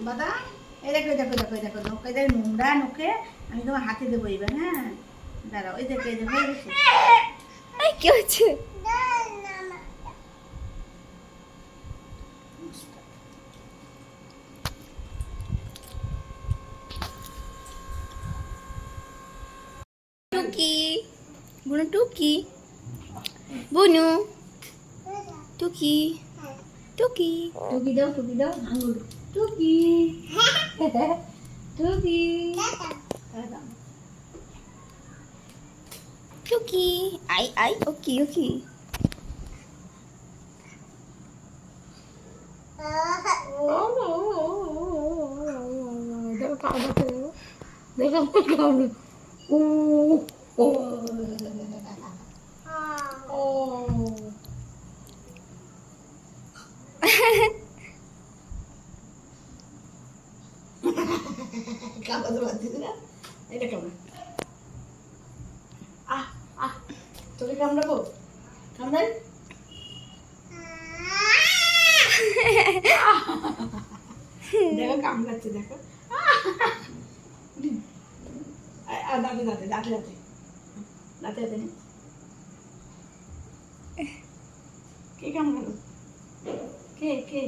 বাদা এই দেখো দেখো দেখো দেখো নোকে দেখ নোংরা নোকে আমি তোমার হাতে দেবো এবার হ্যাঁ? দাঁড়াও এই দেখো এই দেখো কি হচ্ছে? টুকি বুনু টুকি। বুনু টুকি টুকি। টুকি দাও টুকি দাও আঙুল। টুকি টুকি টুকি আই আই ওকি ওকি দেখো কামড়াতে দেখো কামড়ে ও ও ও কামড়াতে পারছিস না এটা কামড়া আহ আহ তোকে কামড়াবো কামড়াই দেখো কামড়াচ্ছে দেখো। দাঁতে দাঁতে দাঁতে দাঁতে। দাঁতে দাঁতে। কে কামড়ালো কে কে?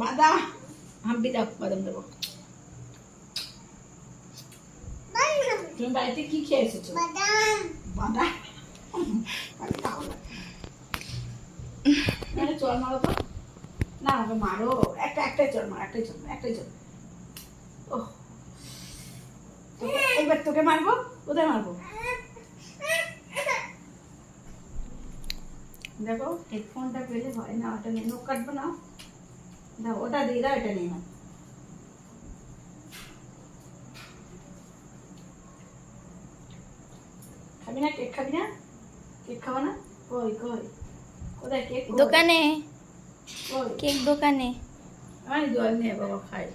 বাদাম। হাম্পি দাও বাদাম দেবো। তুমি বাড়িতে কি খেয়ে এসেছ? বাদাম। না। চল মারো তো। না মারো। একটা একটাই চল মার একটাই চল একটাই চল ও এইবার তোকে মারবো? কোথায় মারবো? দেখো হেডফোনটা পেলে হয় না ওটা নিয়ে কাটবো না। দাও ওটা দিয়ে দাও এটা নিয়ে নাও খাবি না কেক খাবি না কেক খাব না কই কই কোথায় কেক কই? দোকানে। কেক দোকানে? আমি জল নিয়ে বাবা খাই।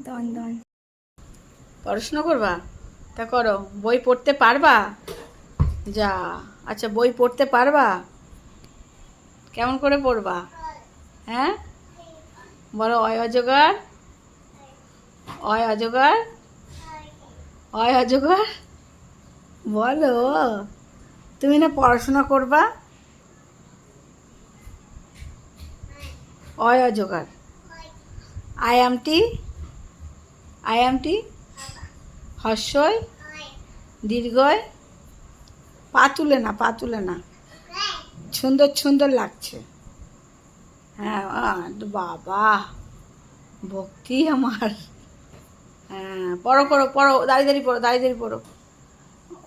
দন দন। পড়াশোনা করবা? তা করো। বই পড়তে পারবা? যা। আচ্ছা বই পড়তে পারবা? কেমন করে পড়বা? হ্যাঁ? বলো অয় অজগার অয় অজগার অয় অজগার বলো, তুমি না পড়াশোনা করবা? অয় অজগার আই আমটি আই আমটি হর্ষই? দীর্ঘয় পা তুলে না পা তুলে না। সুন্দর সুন্দর লাগছে। হ্যাঁ বাবা, ভক্তি আমার। হ্যাঁ পড়ো পড়ো পড়ো, দাঁড়িয়ে দাঁড়িয়ে পড়ো, দাঁড়িয়ে দাঁড়িয়ে পড়ো।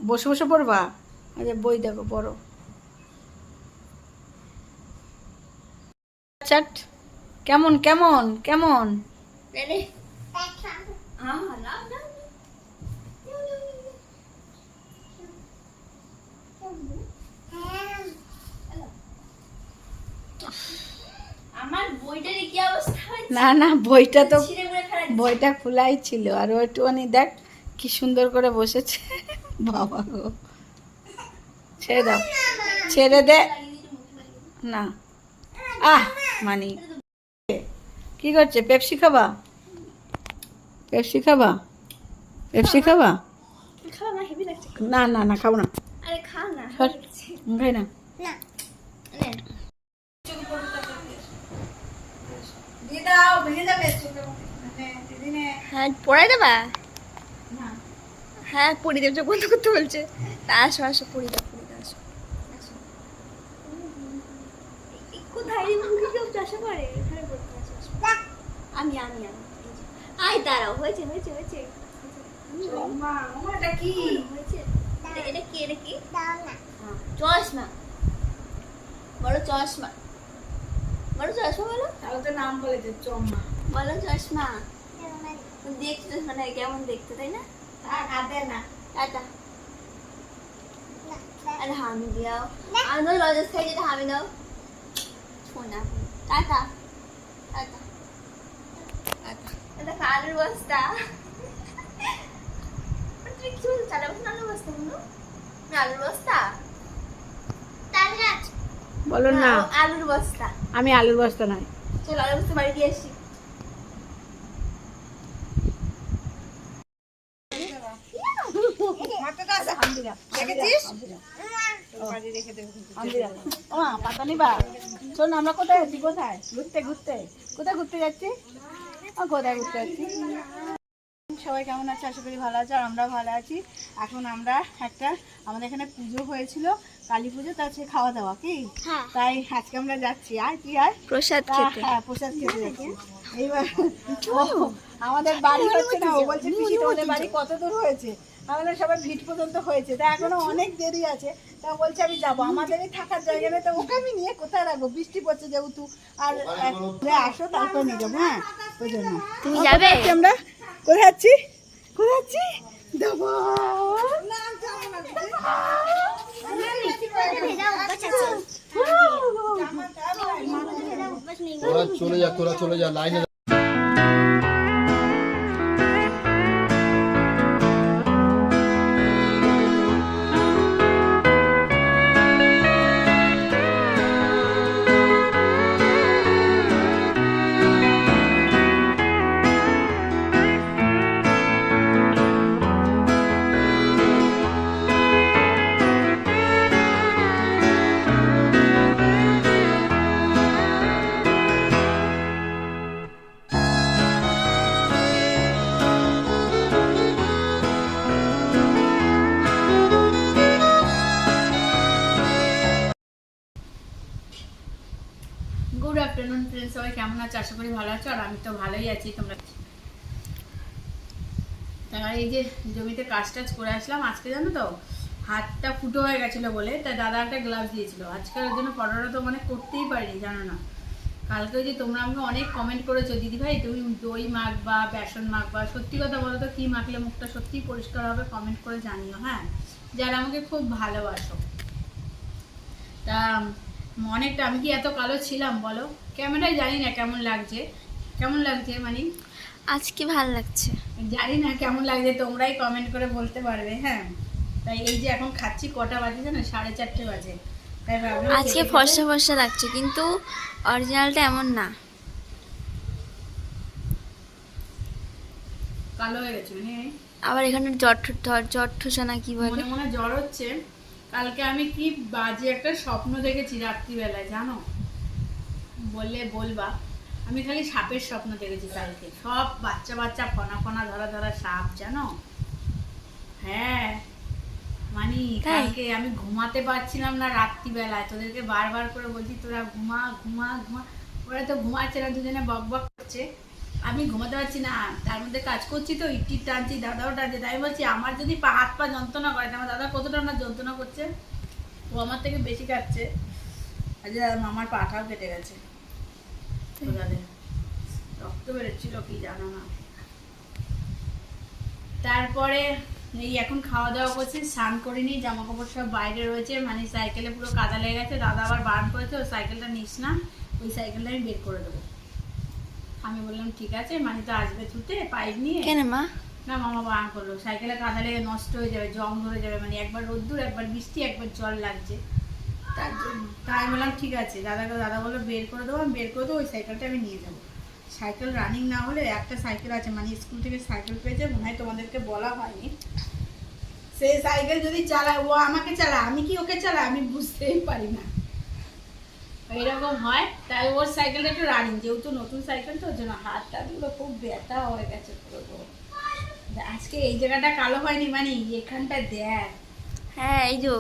বসে বসে পড়বা? আচ্ছা বই দেখো পড়ো। চাট কেমন কেমন কেমন? না না বইটা তো বইটা খোলাই ছিল। আর ও একটুখানি দেখ কি সুন্দর করে বসেছে। বাবা গো ছেড়ে দাও। ছেড়ে দে। না। আহ মানি। কি করছে? পেপসি খাবা? পেপসি খাবা? পেপসি খাবা? খাওয়া না না না না খাব না। খাই না। দিদিনে। হ্যাঁ পড়াই দেবা? হ্যাঁ পড়ি দেব বন্ধ করতে বলছে। তা আসো আসো পড়ি দাও আসো। আসো কোথায় কেউ চাষা করে? এখানে পড়তে আসো আসো। আমি আমি আমি। আয় দাঁড়াও। হয়েছে হয়েছে হয়েছে। এটা কি? এটা- এটা কি এটা কি? হ্যাঁ, চশমা। বলো চশমা। বলো চশমা বলো। তাহলে তো নাম বলেছে চম্মা। বলো চশমা। দেখতে মানে কেমন দেখতে তাই না? না। টাটা আরে হামি হামি দাও। টাটা টাটা টাটা এটা আলুর বস্তা। তুমি কি বলছো চালা বস্তা আলুর বস্তা বলো আলুর বস্তা? বলো না। আলুর বস্তা। আমি আলুর বস্তা নয়। চলো আলুর বস্তা বাড়ি দিয়ে আসি। ও পাতা নিবা? শোন আমরা কোথায় আছি? কোথায়? ঘুরতে ঘুরতে। কোথায় ঘুরতে যাচ্ছি? ও কোথায় ঘুরতে যাচ্ছি? সবাই কেমন আছে? আশা করি ভালো আছে আর আমরা ভালো আছি। এখন আমরা একটা আমাদের এখানে পুজো হয়েছিল কালী পুজো তার হচ্ছে খাওয়া দাওয়া কি? হ্যাঁ। তাই আজকে আমরা যাচ্ছি। আর কি আর? প্রসাদ হ্যাঁ প্রসাদ খেতে যাচ্ছি। এইবার ও, আমাদের বাড়ি হচ্ছে না ও বলছে তোমাদের বাড়ি কত দূর হয়েছে? আমাদের সবাই ভিট পর্যন্ত হয়েছে। তা এখনও অনেক দেরি আছে। তা বলছে আমি যাব। আমাদেরই থাকার জায়গা নেই। তো ওকে আমি নিয়ে কোথায় রাখব? বৃষ্টি পড়ছে যেহেতু। আর আসো তারপর নিয়ে যাব হ্যাঁ? ওই জন্য তুমি যাবে? আমরা। কোথায় যাচ্ছি? কোথায় যাচ্ছি? চলে যা তোরা চলে যা লাইনে আশা করি ভালো আছো, আর আমি তো ভালোই আছি, তোমরা তার এই যে জমিতে কাজ টাজ করে আসলাম, আজকে জানো তো হাতটা ফুটো হয়ে গেছিল বলে তাই দাদা একটা গ্লাভস দিয়েছিল। আজকে ওর জন্য পরোটা তো মানে করতেই পারিনি, জানো না। কালকে যে তোমরা আমাকে অনেক কমেন্ট করেছ, দিদি ভাই, তুমি দই মাখবা, বেসন মাখবা, সত্যি কথা বলো তো, কী মাখলে মুখটা সত্যিই পরিষ্কার হবে কমেন্ট করে জানিও হ্যাঁ? যারা আমাকে খুব ভালোবাসো। তা অনেকটা আমি কি এত কালো ছিলাম বলো? ক্যামেরায় জানি না কেমন লাগছে। কেমন লাগছে মানে আজকে ভালো লাগছে। জানি না কেমন লাগছে তোমরাই কমেন্ট করে বলতে পারবে হ্যাঁ? তাই এই যে এখন খাচ্ছি কটা বাজে জানো? সাড়ে চারটে বাজে। তাই আজকে ফর্সা ফর্সা লাগছে কিন্তু অরিজিনালটা এমন না। কালো হয়ে গেছে মানে আবার এখানে জট জট ঠোসা না কি বলে? মনে মনে জ্বর হচ্ছে। কালকে আমি কি বাজে একটা স্বপ্ন দেখেছি রাত্রিবেলায় জানো? বললে বলবা। আমি খালি সাপের স্বপ্ন দেখেছি কালকে। সব বাচ্চা বাচ্চা ফনা ফনা ধরা ধরা সাপ জানো? হ্যাঁ। মানে কালকে আমি ঘুমাতে পারছিলাম না রাত্রিবেলায়। তোদেরকে বারবার করে বলছি তোরা ঘুমা ঘুমা ঘুমা। ওরা তো ঘুমাচ্ছে না দুজনে বক বক করছে। আমি ঘুমাতে পারছি না তার মধ্যে কাজ করছি তো ইটির টানছি দাদাও টানছে তাই বলছি আমার যদি পা হাত পা যন্ত্রণা করে আমার দাদা কতটা না যন্ত্রণা করছে? ও আমার থেকে বেশি কাটছে যে আমার পাটাও কেটে গেছে। রক্ত বেরোচ্ছিল কি জানো না। তারপরে এই এখন খাওয়া দাওয়া করছি স্নান করিনি জামা কাপড় সব বাইরে রয়েছে মানে সাইকেলে পুরো কাদা লেগে গেছে দাদা আবার বারণ করেছে ওই সাইকেলটা নিস না ওই সাইকেলটা আমি বের করে দেবো। আমি বললাম ঠিক আছে মানে তো আসবে ছুটে পাইপ নিয়ে। কেন মা? না মামা বারণ করল। সাইকেলে কাদা লেগে নষ্ট হয়ে যাবে জং ধরে যাবে মানে একবার রোদ্দুর একবার বৃষ্টি একবার জল লাগছে। তার জন্য তাই বললাম ঠিক আছে দাদাকে দাদা বলল বের করে দেবো আমি বের করে দেবো ওই সাইকেলটা আমি নিয়ে যাব। সাইকেল রানিং না হলে একটা সাইকেল আছে মানে স্কুল থেকে সাইকেল পেয়েছে মনে হয় তোমাদেরকে বলা হয়নি। সেই সাইকেল যদি চালায় ও আমাকে চালায় আমি কি ওকে চালাই আমি বুঝতেই পারি না। এরকম হয় তাই ওর সাইকেলটা একটু রানিং যেহেতু নতুন সাইকেল তো ওর জন্য হাত টাতগুলো খুব ব্যথা হয়ে গেছে পুরো আজকে এই জায়গাটা কালো হয়নি মানে এখানটা দেখ। হ্যাঁ এই যো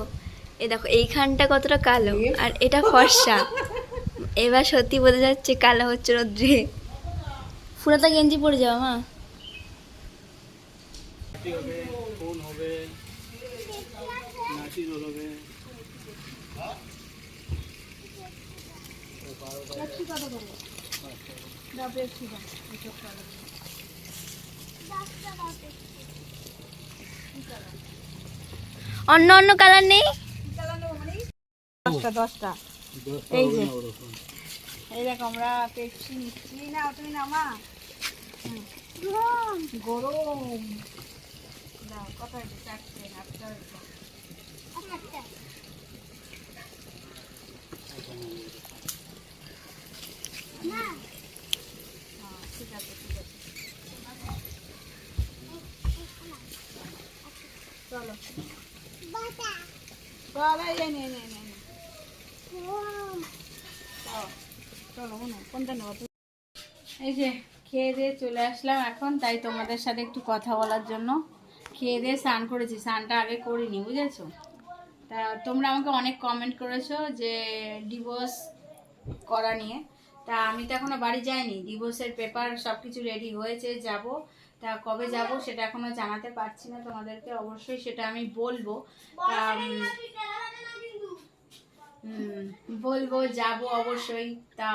এই দেখো এইখানটা কতটা কালো আর এটা ফর্সা। এবার সত্যি বোঝা যাচ্ছে কালো হচ্ছে রোদ্রে। ফুরাতা গেঞ্জি পরে যাও মা হবে ফোন হবে নাচি রোল হবে অন্য অন্য কালার নেই? দশটা দশটা। এই যে এই দেখো আমরা পেপসি নিচ্ছি। না তুমি না মা। হুম। গরম। দাও কত চারটে আটটা হয়েছে চল কোনটা এই যে, খেয়ে দিয়ে চলে আসলাম এখন, তাই তোমাদের সাথে একটু কথা বলার জন্য। খেয়ে দিয়ে স্নান করেছি, স্নানটা আগে করিনি, বুঝেছ? তা তোমরা আমাকে অনেক কমেন্ট করেছ যে ডিভোর্স করা নিয়ে। তা আমি তো এখনও বাড়ি যাইনি ডিভোর্সের পেপার সব কিছু রেডি হয়েছে, যাব। তা কবে যাব সেটা এখনও জানাতে পারছি না তোমাদেরকে অবশ্যই সেটা আমি বলব। তা বলব যাব অবশ্যই। তা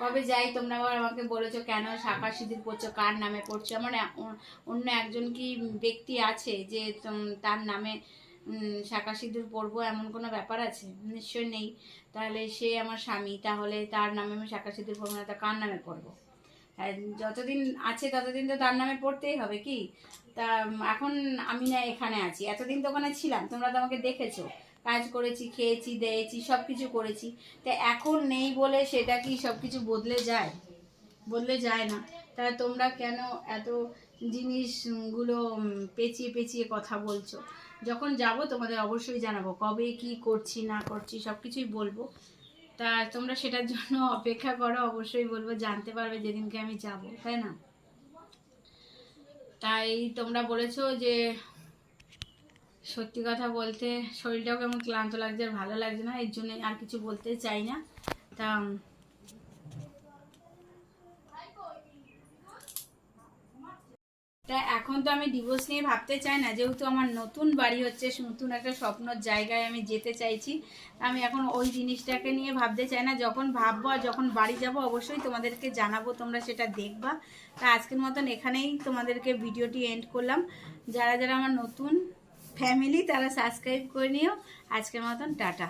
কবে যাই তোমরা আবার আমাকে বলেছ কেন শাখা সিঁদুর পড়ছো কার নামে পড়ছো আমার অন্য একজন কি ব্যক্তি আছে যে তার নামে শাখা সিঁদুর পরবো এমন কোনো ব্যাপার আছে? নিশ্চয় নেই। তাহলে সে আমার স্বামী তাহলে তার নামে আমি শাখা সিঁদুর পরবো না তা কার নামে পরবো? যতদিন আছে ততদিন তো তার নামে পড়তেই হবে কি? তা এখন আমি না এখানে আছি। এতদিন তো ওখানে ছিলাম, তোমরা তো আমাকে দেখেছ। কাজ করেছি, খেয়েছি, দিয়েছি সব কিছু করেছি। তা এখন নেই বলে সেটা কি সব কিছু বদলে যায়? বদলে যায় না। তা তোমরা কেন এত জিনিসগুলো পেঁচিয়ে পেঁচিয়ে কথা বলছো? যখন যাব তোমাদের অবশ্যই জানাব। কবে, কি করছি, না করছি সব কিছুই বলব। তা তোমরা সেটার জন্য অপেক্ষা করো, অবশ্যই বলব জানতে পারবে যেদিনকে আমি যাব, তাই না? তাই তোমরা বলেছ যে সত্যি কথা বলতে শরীরটাও কেমন ক্লান্ত লাগছে আর ভালো লাগছে না, এর জন্য আর কিছু বলতে চাই না। তা তা এখন তো আমি ডিভোর্স নিয়ে ভাবতে চাই না, যেহেতু আমার নতুন বাড়ি হচ্ছে, নতুন একটা স্বপ্নর জায়গায় আমি যেতে চাইছি। আমি এখন ওই জিনিসটাকে নিয়ে ভাবতে চাই না, যখন ভাববো আর যখন বাড়ি যাব, অবশ্যই তোমাদেরকে জানাব, তোমরা সেটা দেখবা। তা আজকের মতন এখানেই তোমাদেরকে ভিডিওটি এন্ড করলাম। যারা যারা আমার নতুন ফ্যামিলি তারা সাবস্ক্রাইব করে নিও। আজকের মতন টাটা।